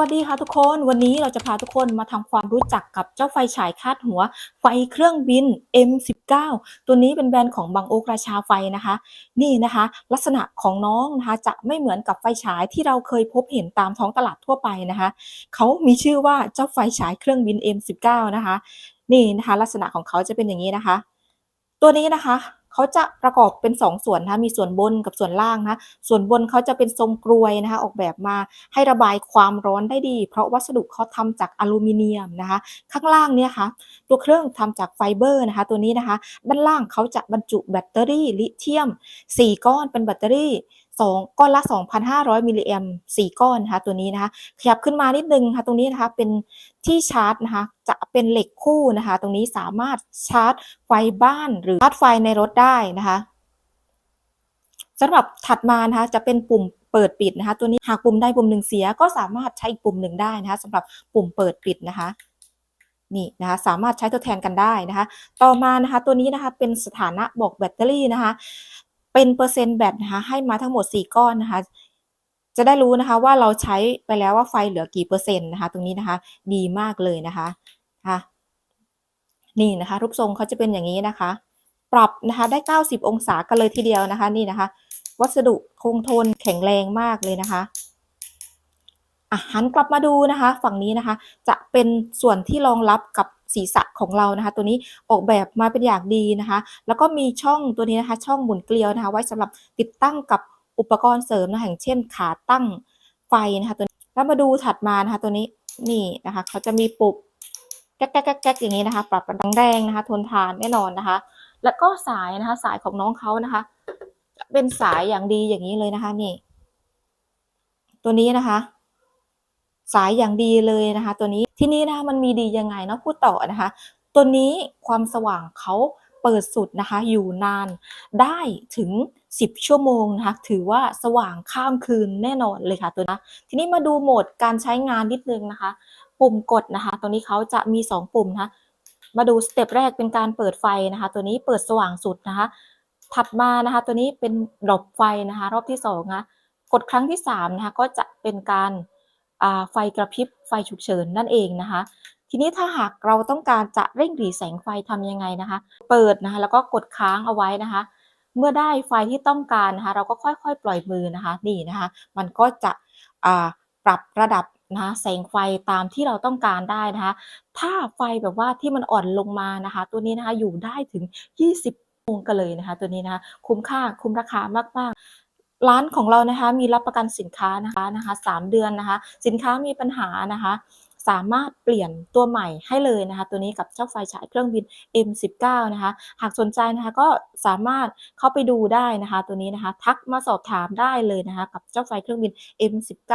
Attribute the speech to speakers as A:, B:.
A: วัสดีค่ะทุกคนวันนี้เราจะพาทุกคนมาทำความรู้จักกับเจ้าไฟฉายคาดหัว ไฟเครื่องบิน M19 ตัวนี้เป็นแบรนด์ของบางโอกราชาไฟนะคะ นี่นะคะ ลักษณะของน้องนะคะจะไม่เหมือนกับไฟฉายที่เราเคยพบเห็นตามท้องตลาดทั่วไปนะคะเขามีชื่อว่าเจ้าไฟฉายเครื่องบิน M19 นะคะ นี่นะคะ ลักษณะของเขาจะเป็นอย่างนี้นะคะ ตัวนี้นะคะ เขาจะประกอบเป็น2ส่วนนะคะมีส่วนบนกับส่วนล่างนะคะส่วนบนเขาจะเป็นทรงกรวยนะคะออกแบบมาให้ระบายความร้อนได้ดี เพราะวัสดุเขาทำจากอลูมิเนียมนะคะข้างล่างเนี่ยค่ะตัวเครื่องทำจากไฟเบอร์นะคะตัวนี้นะคะด้านล่างเขาจะบรรจุแบตเตอรี่ลิเธียม 4 ก้อนเป็นแบตเตอรี่ 2 ก้อนละ 2,500 มิลลิแอม4ก้อนนะคะตัวนี้นะคะขยับขึ้นมานิดนึงค่ะตรงนี้นะคะเป็นที่ชาร์จนะคะจะเป็นเหล็กคู่นะคะ ตรงนี้สามารถชาร์จไฟบ้านหรือชาร์จไฟในรถได้นะคะสำหรับถัดมานะคะจะเป็นปุ่มเปิดปิดนะคะ ตัวนี้หากปุ่มใดปุ่มหนึ่งเสียก็สามารถใช้อีกปุ่มหนึ่งได้นะคะสำหรับปุ่มเปิดปิดนะคะนี่นะคะสามารถใช้ตัวแทนกันได้นะคะ ต่อมานะคะตัวนี้นะคะเป็นสถานะบอกแบตเตอรี่นะคะ เป็นเปอร์เซ็นต์แบตนะคะให้มาทั้งหมด 4 ก้อนนะคะ จะได้รู้นะคะว่าเราใช้ไปแล้วว่าไฟเหลือกี่เปอร์เซ็นต์นะคะ ตรงนี้นะคะ ดีมากเลยนะคะค่ะนี่นะคะรูปทรงเขาจะเป็นอย่างนี้นะคะ ปรับนะคะได้ 90 องศากันเลยทีเดียวนะคะนี่นะคะ วัสดุคงทนแข็งแรงมากเลยนะคะอะหันกลับมาดูนะคะ ฝั่งนี้นะคะ จะเป็นส่วนที่รองรับกับ ศีรษะของเรานะคะ ตัวนี้ออกแบบมาเป็นอย่างดีนะคะ แล้วก็มีช่องตัวนี้นะคะ ช่องหมุนเกลียวนะคะ ไว้สำหรับติดตั้งกับอุปกรณ์เสริมนะอย่างเช่นขาตั้งไฟนะคะตัวนี้แล้วมาดูถัดมานะคะตัวนี้นี่นะคะ เขาจะมีปุบแก๊กแก๊กแก๊กอย่างนี้นะคะ ปรับแรงแรงนะคะ ทนทานแน่นอนนะคะ แล้วก็สายนะคะ สายของน้องเขานะคะ เป็นสายอย่างดีอย่างนี้เลยนะคะนี่ ตัวนี้นะคะ สายอย่างดีเลยนะคะ ตัวนี้ที่นี่นะมันมีดียังไงเนาะพูดต่อนะคะ ตัวนี้ความสว่างเขาเปิดสุดนะคะอยู่นานได้ถึง 10 ชั่วโมงนะคะถือว่าสว่างข้ามคืนแน่นอนเลยค่ะตัวนะทีนี้มาดูโหมดการใช้งานนิดนึงนะคะ ปุ่มกดนะคะ ตัวนี้เขาจะมี 2 ปุ่มนะคะมาดูสเต็ปแรกเป็นการเปิดไฟนะคะ ตัวนี้เปิดสว่างสุดนะคะ ถัดมานะคะ ตัวนี้เป็นดรอปไฟนะคะ รอบที่2นะกดครั้งที่3นะคะก็จะเป็นการ ไฟกระพริบไฟฉุกเฉินนั่นเองนะคะ ทีนี้ถ้าหากเราต้องการจะเร่งหรีแสงไฟทำยังไงนะคะ เปิดนะคะแล้วก็กดค้างเอาไว้นะคะ เมื่อได้ไฟที่ต้องการนะคะ เราก็ค่อยๆ ปล่อยมือนะคะนี่นะคะ มันก็จะปรับระดับนะแสงไฟตามที่เราต้องการได้นะคะ ถ้าไฟแบบว่าที่มันอ่อนลงมานะคะ ตัวนี้นะคะอยู่ได้ถึง 20โมงกันเลยนะคะ ตัวนี้นะคะคุ้มค่าคุ้มราคามากๆ ร้านของเรานะคะมีรับประกันสินค้านะคะนะคะสเดือนนะคะ สินค้ามีปัญหานะคะสามารถเปลี่ยนตัวใหม่ให้เลยนะคะ ตัวนี้กับเจ้าไฟฉายเครื่องบิน M19 นะคะ หากสนใจนะคะก็สามารถเข้าไปดูได้นะคะ ตัวนี้นะคะ ทักมาสอบถามได้เลยนะคะ กับเจ้าไฟเครื่องบิน M19